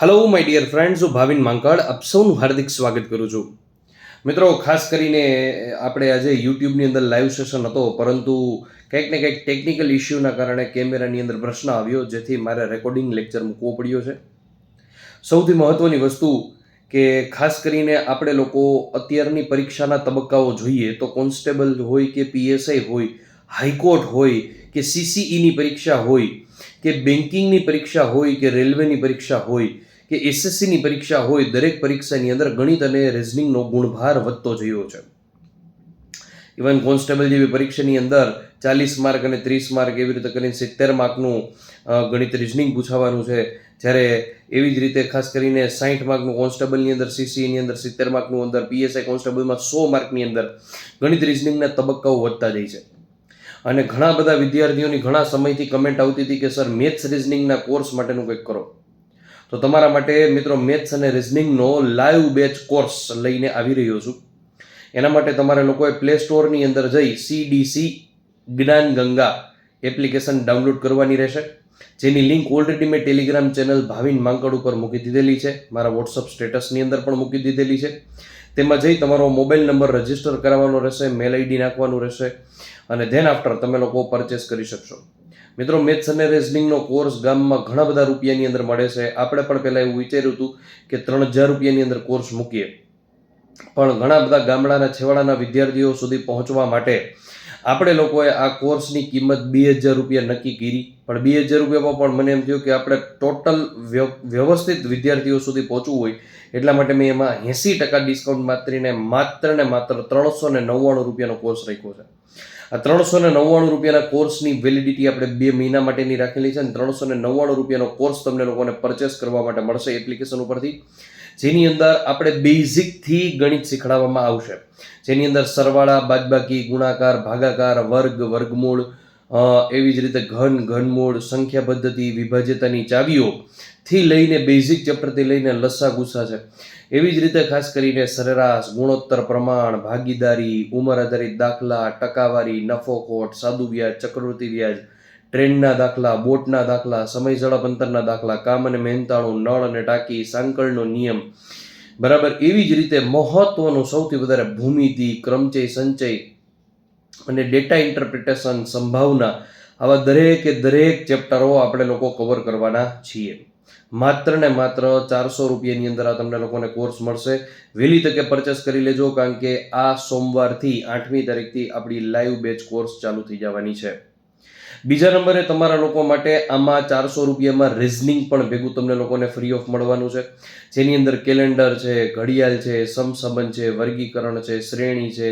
Hello my dear friends હું ભાવિન માંકડ આપ સૌનું હાર્દિક સ્વાગત કરું છું. મિત્રો, ખાસ કરીને આપણે આજે યુટ્યુબની અંદર લાઈવ સેશન હતો, પરંતુ કંઈક ને કંઈક ટેકનિકલ ઇસ્યુના કારણે કેમેરાની અંદર પ્રશ્ન આવ્યો, જેથી મારે રેકોર્ડિંગ લેક્ચર મૂકવો પડ્યો છે. સૌથી મહત્ત્વની વસ્તુ કે ખાસ કરીને આપણે લોકો અત્યારની પરીક્ષાના તબક્કાઓ જોઈએ, તો કોન્સ્ટેબલ હોય કે પીએસઆઈ હોય, હાઈકોર્ટ હોય, કે સીસીઈની પરીક્ષા હોય, કે બેન્કિંગની પરીક્ષા હોય, કે રેલવેની પરીક્ષા હોય કે એસએસસીની પરીક્ષા હોય, દરેક પરીક્ષાની અંદર ગણિત અને રિઝનિંગનો ગુણભાર વધતો જયો છે. ઇવન કોન્સ્ટેબલ જેવી પરીક્ષાની અંદર ચાલીસ માર્ક અને ત્રીસ માર્ક એવી રીતે કરીને સિત્તેર માર્કનું ગણિત રિઝનિંગ પૂછાવાનું છે. જ્યારે એવી જ રીતે ખાસ કરીને સાઠ માર્કનું કોન્સ્ટેબલની અંદર સીસીની અંદર, સિત્તેર માર્કનું અંદર પીએસઆઈ કોન્સ્ટેબલમાં સો માર્કની અંદર ગણિત રિઝનિંગના તબક્કાઓ વધતા જાય છે. અને ઘણા બધા વિદ્યાર્થીઓની ઘણા સમયથી કમેન્ટ આવતી હતી કે સર મેથ્સ રિઝનિંગના કોર્સ માટેનું કંઈક કરો. તો તમારા માટે મિત્રો મેથ્સ અને રિઝનિંગનો લાઈવ બેચ કોર્સ લઈને આવી રહ્યો છું. એના માટે તમારે લોકોએ પ્લે સ્ટોરની અંદર જઈ સીડીસી જ્ઞાન ગંગા એપ્લિકેશન ડાઉનલોડ કરવાની રહેશે. જેની લિંક ઓલરેડી મેં ટેલિગ્રામ ચેનલ ભાવિન માંકડ ઉપર મૂકી દીધેલી છે. મારા વોટ્સઅપ સ્ટેટસની અંદર પણ મૂકી દીધેલી છે. તેમાં જઈ તમારો મોબાઈલ નંબર રજિસ્ટર કરાવવાનો રહેશે, મેલ આઈડી નાખવાનું રહેશે અને ધેન આફ્ટર તમે લોકો પરચેસ કરી શકશો. મિત્રો મેથ્સ અને રેઝનિંગનો કોર્સ ગામમાં ઘણા બધા રૂપિયાની અંદર મળે છે. આપણે પણ પહેલાં એવું વિચાર્યું હતું કે ત્રણ હજાર રૂપિયાની અંદર કોર્સ મૂકીએ. પણ ઘણા બધા ગામડાના છેવાડાના વિદ્યાર્થીઓ સુધી પહોંચવા માટે આપણે લોકોએ આ કોર્સની કિંમત બે હજાર રૂપિયા નક્કી કરી, પણ બે હજાર રૂપિયામાં પણ મને એમ થયું કે આપણે ટોટલ વ્યવસ્થિત વિદ્યાર્થીઓ સુધી પહોંચવું હોય, એટલા માટે મેં એમાં એંસી ટકા ડિસ્કાઉન્ટ માત્રીને માત્ર ને માત્ર ત્રણસો ને નવ્વાણું રૂપિયાનો કોર્સ રાખ્યો છે. આ ત્રણસો ને નવ્વાણું રૂપિયાના કોર્સની વેલિડિટી આપણે બે મહિના માટેની રાખેલી છે અને ત્રણસો ને નવ્વાણું રૂપિયાનો કોર્સ તમને લોકોને પરચેસ કરવા માટે મળશે એપ્લિકેશન ઉપરથી. જેની અંદર આપણે બેઝિકથી ગણિત શીખવાડવામાં આવશે. જેની અંદર સરવાળા, બાદબાકી, ગુણાકાર, ભાગાકાર, વર્ગ, વર્ગમૂળ એવી જ રીતે ઘન, ઘનમૂળ, સંખ્યા પદ્ધતિ, વિભાજ્યતાની ચાવીઓ થી લઈને બેઝિક ચેપ્ટરથી લઈને લસ્સા ગુસ્સા છે. એવી જ રીતે ખાસ કરીને સરેરાશ, ગુણોત્તર પ્રમાણ, ભાગીદારી, ઉંમર આધારિત દાખલા, ટકાવારી, નફો ખોટ, સાદુ વ્યાજ, ચક્રવૃત્તિ વ્યાજ ટ્રેનના દાખલા, બોટના દાખલા, સમય ઝડપ અંતરના દાખલા, કામ અને મહેનતાણું, નળ અને ટાંકી, સાંકળનો નિયમ. બરાબર, એવી જ રીતે મહત્વનું સૌથી વધારે ભૂમિતિ ક્રમચય, સંચય અને ડેટા ઇન્ટરપ્રિટેશન સંભાવના આવા દરેકે દરેક ચેપ્ટરો આપણે લોકો કવર કરવાના છીએ. માત્ર ને માત્ર ચારસો રૂપિયાની અંદર આ તમને લોકોને કોર્સ મળશે. વહેલી તકે પરચેસ કરી લેજો, કારણ કે આ સોમવારથી આઠમી તારીખથી આપણી લાઈવ બેચ કોર્સ ચાલુ થઈ જવાની છે. બીજા નંબરે તમારા લોકો માટે આમાં ચારસો રૂપિયામાં રિઝનિંગ પણ ભેગું તમને લોકોને ફ્રી ઓફ મળવાનું છે. જેની અંદર કેલેન્ડર છે, ઘડિયાળ છે સમસંબંધ છે, વર્ગીકરણ છે, શ્રેણી છે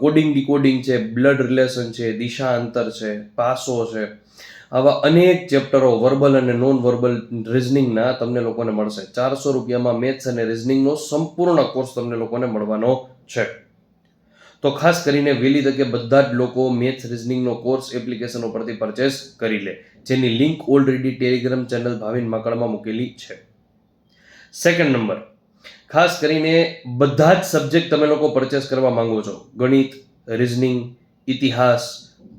કોડિંગ ડીકોડિંગ છે બ્લડ રિલેશન છે, દિશા અંતર છે, પાસો છે. આવા અનેક ચેપ્ટરો વર્બલ અને નોન વર્બલ રિઝનિંગના તમને લોકોને મળશે. ચારસો રૂપિયામાં મેથ્સ અને રિઝનિંગનો સંપૂર્ણ કોર્સ તમને લોકોને મળવાનો છે. તો ખાસ કરીને વહેલી તકે બધા જ લોકો મેથ્સ રિઝનિંગનો કોર્સ એપ્લિકેશન ઉપરથી પરચેસ કરી લે, જેની link already Telegram channel Bhavin માકડમાં મૂકેલી છે. સેકન્ડ નંબર ખાસ કરીને બધા જ સબ્જેક્ટ તમે લોકો પરચેસ કરવા માંગો છો. ગણિત રિઝનિંગ ઇતિહાસ,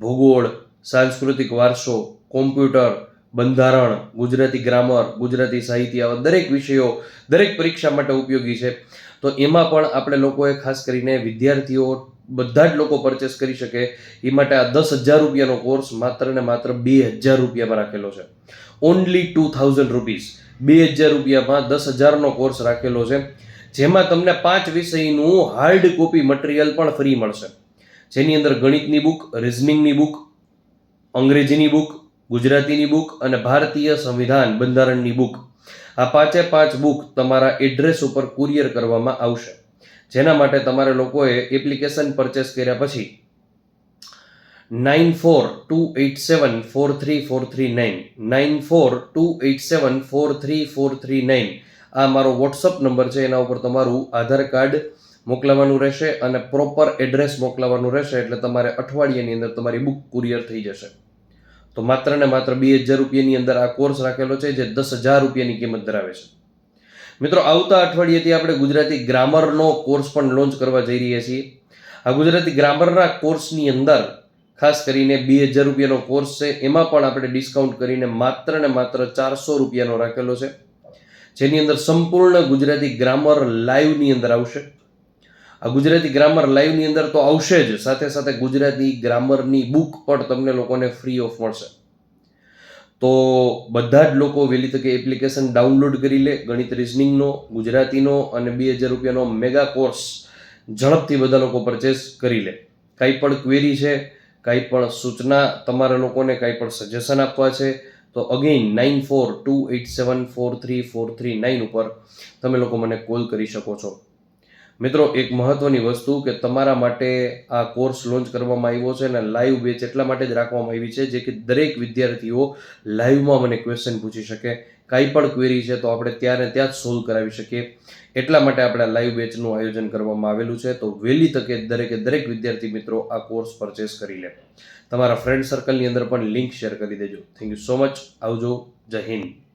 ભૂગોળ, સાંસ્કૃતિક વારસો કોમ્પ્યુટર બંધારણ, ગુજરાતી ગ્રામર ગુજરાતી સાહિત્ય આવા દરેક વિષયો દરેક પરીક્ષા માટે ઉપયોગી છે. તો એમાં પણ આપણે લોકોએ ખાસ કરીને વિદ્યાર્થીઓ બધા જ લોકો પરચેસ કરી શકે. એ માટે આ દસ હજાર રૂપિયાનો કોર્સ માત્ર ને માત્ર બે હજાર રૂપિયામાં રાખેલો છે. ઓનલી ટુ થાઉઝન્ડ રૂપીઝ બે હજાર રૂપિયામાં દસ હજારનો કોર્સ રાખેલો છે. જેમાં તમને પાંચ વિષયનું હાર્ડ કોપી મટીરિયલ પણ ફ્રી મળશે. જેની અંદર ગણિતની બુક રિઝનિંગની બુક અંગ્રેજીની બુક ગુજરાતીની બુક અને ભારતીય સંવિધાન બંધારણની બુક. આ પાંચે પાંચ બુક તમારા એડ્રેસ ઉપર કુરિયર કરવામાં આવશે. જેના માટે તમારે લોકોએ એપ્લિકેશન પરચેસ કર્યા પછી nine four two eight seven four three four three nine nine four two eight seven four three four three nine આ મારો વોટ્સઅપ નંબર છે, એના ઉપર તમારું આધાર કાર્ડ મોકલાવાનું રહેશે અને પ્રોપર એડ્રેસ મોકલાવાનું રહેશે એટલે તમારે અઠવાડિયાની અંદર તમારી બુક કુરિયર થઈ જશે. તો માત્ર ને માત્ર બે હજાર રૂપિયાની અંદર આ કોર્સ રાખેલો છે જે દસ હજાર રૂપિયાની કિંમત ધરાવે છે. મિત્રો, આવતા અઠવાડિયેથી આપણે ગુજરાતી ગ્રામરનો કોર્સ પણ લોન્ચ કરવા જઈ રહ્યા છીએ. આ ગુજરાતી ગ્રામરના કોર્સની અંદર ખાસ કરીને બે હજાર રૂપિયાનો કોર્સ છે, એમાં પણ આપણે ડિસ્કાઉન્ટ કરીને માત્ર ને માત્ર ચારસો રૂપિયાનો રાખેલો છે. જેની અંદર સંપૂર્ણ ગુજરાતી ગ્રામર લાઈવની અંદર આવશે. આ ગુજરાતી ગ્રામર લાઈવની અંદર તો આવશે જ. સાથે સાથે ગુજરાતી ગ્રામરની બુક પણ તમને લોકોને ફ્રી ઓફ મળશે. તો બધા જ લોકો વહેલી તકે એપ્લિકેશન ડાઉનલોડ કરી લે, ગણિત રિઝનિંગનો ગુજરાતીનો અને બે હજાર રૂપિયાનો મેગા કોર્સ ઝડપથી બધા લોકો પરચેસ કરી લે. કાંઈ પણ ક્વેરી છે, કાંઈ પણ સૂચના તમારા લોકોને કાંઈ પણ સજેશન આપવા છે, તો again nine four two eight seven four three four three nine ઉપર તમે લોકો મને કોલ કરી શકો છો. મિત્રો, એક મહત્વની વસ્તુ કે તમારા માટે આ કોર્સ લોન્ચ કરવામાં આવ્યો છે અને લાઈવ બેચ એટલા માટે જ રાખવામાં આવી છે, જે કે દરેક વિદ્યાર્થીઓ લાઈવમાં મને ક્વેશ્ચન પૂછી શકે. કાંઈ પણ ક્વેરી છે તો આપણે ત્યારે ત્યાં જ સોલ્વ કરાવી શકીએ. એટલા માટે આપણે લાઈવ બેચનું આયોજન કરવામાં આવેલું છે. તો વહેલી તકે દરેકે દરેક વિદ્યાર્થી મિત્રો આ કોર્સ પરચેસ કરી લે. તમારા ફ્રેન્ડ સર્કલની અંદર પણ લિંક શેર કરી દેજો. થેન્ક યુ સો મચ આવજો. જય હિન્દ.